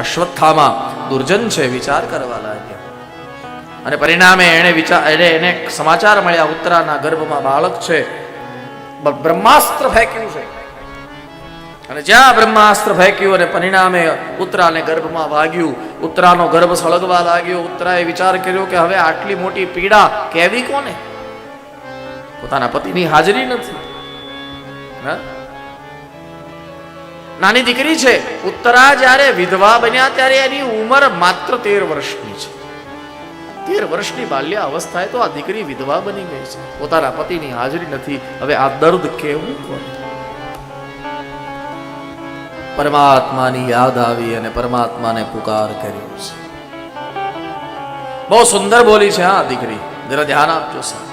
અશ્વત્થામા દુર્જન છે, વિચાર કરવા લાગ્યા. અને પરિણામે એણે વિચાર એને એને સમાચાર મળ્યા, ઉત્તરાના ગર્ભમાં બાળક છે. બ્રહ્માસ્ત્ર ફેંક્યું છે. અને જ્યાં બ્રહ્માસ્ત્ર ફેંક્યું અને પરિણામે ઉત્તરાને ગર્ભમાં વાગ્યું, ઉત્તરાનો ગર્ભ સળગવા લાગ્યો. ઉત્તરાએ વિચાર કર્યો કે હવે આટલી મોટી પીડા કેવી કોને? પોતાના પતિની હાજરી નથી. હા? નાની દીકરી છે, ઉત્તરા જ્યારે વિધવા બન્યા ત્યારે એની ઉંમર માત્ર તેર વર્ષની છે. તેર વર્ષની બાલ્ય અવસ્થાએ તો આ દીકરી વિધવા બની ગઈ છે. પોતાના પતિની હાજરી નથી. હવે આ દર્દ કેવું કોને પરમાત્માની યાદ આવી અને પરમાત્માને પુકાર કર્યો છે. બહુ સુંદર બોલી છે, હા, દીકરી. જરા ધ્યાન આપજો, સર.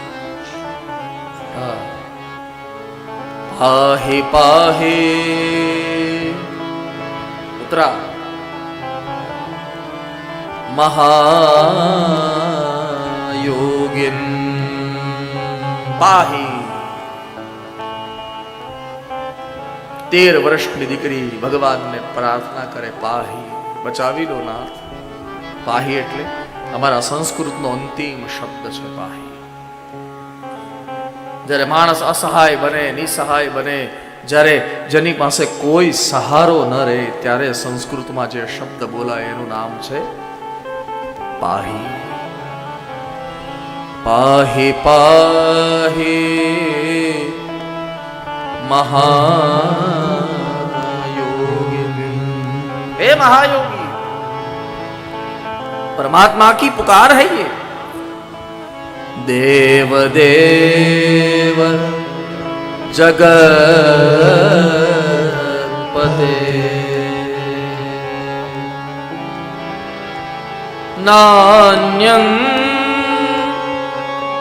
પાહે, પાહી ઉતરા મહાયોગિન પાહી તેર વર્ષની દીકરી ભગવાનને પ્રાર્થના કરે, પાહી, બચાવી લો નાથ. પાહી એટલે અમારા સંસ્કૃતનો અંતિમ શબ્દ છે, પાહી. જ્યારે માણસ અસહાય બને, નિસહાય બને જ્યારે જેની પાસે કોઈ સહારો ન રહે ત્યારે સંસ્કૃતમાં જે શબ્દ બોલાય એનું નામ છે પાહી પાહી પાહી महायोगी हे महायोगी परमात्मा की पुकार है ये देव देव જગપતે નાન્યં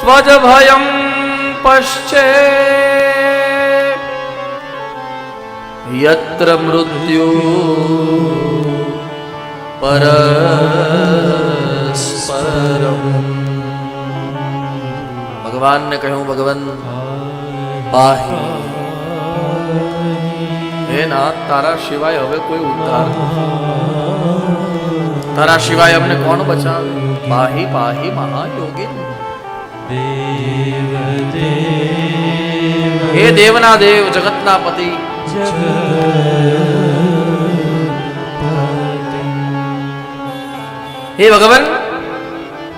ત્વજભયં પશ્ચે. યત્ર મૃત્યુ પરસ્પરમ. ભગવાનને કહ્યું ભગવાન પાહી હે નાથ, તારા સિવાય હવે કોઈ ઉદ્ધાર તારા સિવાય અમને કોણ બચાવે? પાહી પાહી મહાયોગી. હે દેવના દેવ, જગતના પતિ. હે ભગવાન,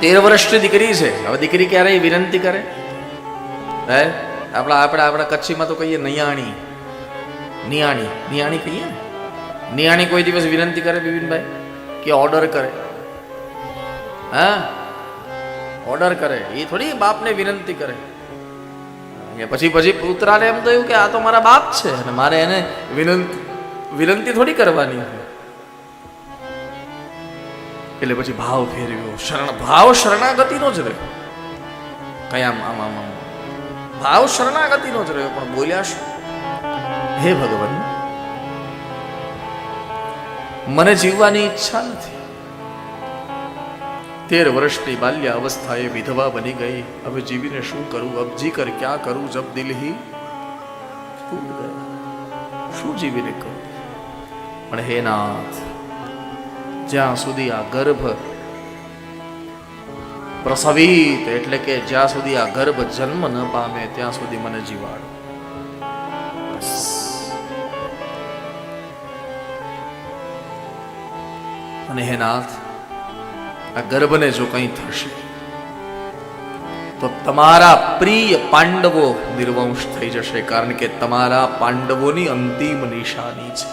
તેર વર્ષની દીકરી છે. હવે દીકરી ક્યારેય વિનંતી કરે. હે? આપણા આપણે આપણા કચ્છીમાં તો કહીએ નિયાણી. નિયાણી. નિયાણી કહીએ ને? નિયાણી કોઈ દિવસ વિનંતી કરે બિપિનભાઈ? કે ઓર્ડર કરે. હા? ઓર્ડર કરે. એ થોડી બાપને વિનંતી કરે. એ પછી પછી પુત્રાને એમ થયું કે આ તો મારા બાપ છે અને મારે એને વિનંતી વિનંતી થોડી કરવાની એટલે પછી ભાવ ફેરવ્યો. શરણ ભાવ શરણાગતિનો જ રહ્યો. કઈ આમ આમ આમ આમ. ભાવ શરણાગતિનો જ રહ્યો, પણ બોલ્યા શું? હે ભગવાન, મને જીવવાની ઈચ્છા નથી. તેર વર્ષની બાલ્ય અવસ્થાએ વિધવા બની ગઈ. હવે જીવીને શું કરું? અબજી કર ક્યાં કરું? જબ દિલ હી શું જીવીને કરું? પણ હે નાથ, જ્યાં સુધી આ ગર્ભ પ્રસવિત એટલે કે જ્યાં સુધી આ ગર્ભ જન્મ ન પામે, ત્યાં સુધી મને જીવાડ. અને હે નાથ, આ ગર્ભને જો કંઈ થશે, તો તમારા પ્રિય પાંડવો નિર્વંશ થઈ જશે, કારણ કે તમારા પાંડવોની અંતિમ નિશાની છે.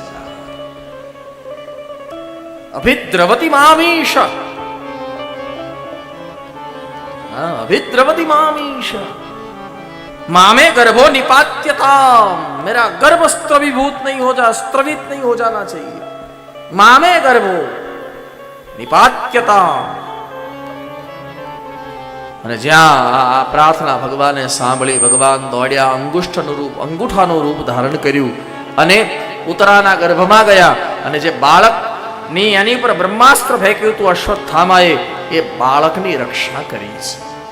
અભિદ્રવતી મામીશ हाँ, अभिद्रवती मामीश मामे गर्भो निपात्यताम मेरा गर्भ स्त्रवीभूत नहीं हो जा स्त्रवित नहीं हो जाना चाहिए मामे गर्भो નિપાત્યતા અને જ્યાં આ- આ પ્રાર્થના ભગવાને સાંભળી ભગવાન દોડ્યા અંગુષ્ઠનું રૂપ અંગૂઠાનું રૂપ ધારણ કર્યું અને ઉત્તરાના ગર્ભમાં ગયા અને જે બાળકની એની પર બ્રહ્માસ્ત્ર ફેંક્યું હતું અશ્વત્થામાએ એ બાળકની રક્ષા કરી છે.